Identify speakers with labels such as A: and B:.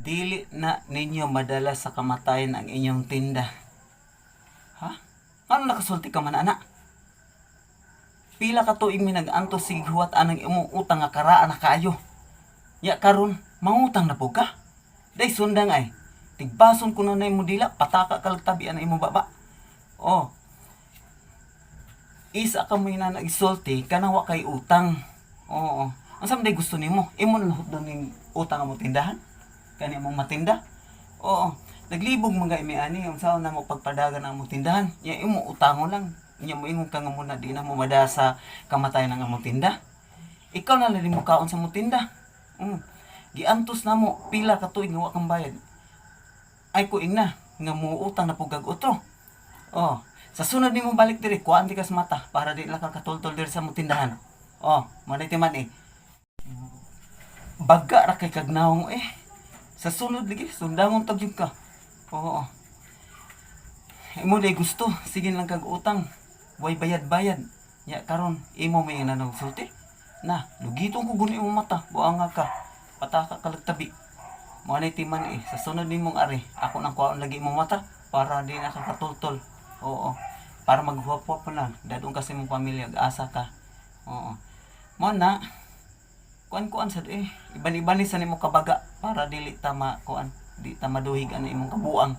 A: Dili na ninyo madala sa kamatayan ang inyong tinda. Ha? Ano nakasulti ka man, anak? Pila ka tuig mi nag-anto sighuat anang imong utang nga karaan na kayo. Ya karon mangutang na po ka. Day sundang ay. Tigbason ko na na mo dila, pataka ka lang tabi ang imong baba. Oh. Isa ka mo na nag-isulti, kanawa kay utang. Oo. Ang sam day gusto nimo, imo na ning utang nga mo tindahan. Kani mong matinda. Oo. Naglibog mga imi ani, ang sao na mo pagpadagan ang mo tindahan. Ya imo utangon lang. Nya mo ingon ka nga muna di na mo mada sa kamatayan ng among tinda. Ikaw na lang mo kaon sa mo tinda. Mm. Giantos na mo pila ka tuig nga kang bayad. Ay ko ing na nga mo utang na pugag utro. Oh, sa sunod nimo balik diri kuan di ka sa mata para di lang ka katultol diri sa mo tindahan. Oh, manay man eh. Baga ra kay kagnawong eh. Sa sunod lagi sundangon tag yun ka. Oo. Imo day gusto, sige lang kag utang. Way bayad-bayad. Ya karon imo may nanong sulti. Na, lugitong ko guni imong mata, buanga ka. Pataka ka tabi. Mo anay timan eh, sa sunod nimong ari, ako nang kuhaon lagi imong mata para di na ka katultol. Oo. Para maghuwap-huwap lang. Dadong kasi mong pamilya, asa ka. Oo. Mo na, kuan-kuan sad eh. Iban-iban ni sa nimo kabaga para dili tama kuan, di ta maduhig ano imong kabuang.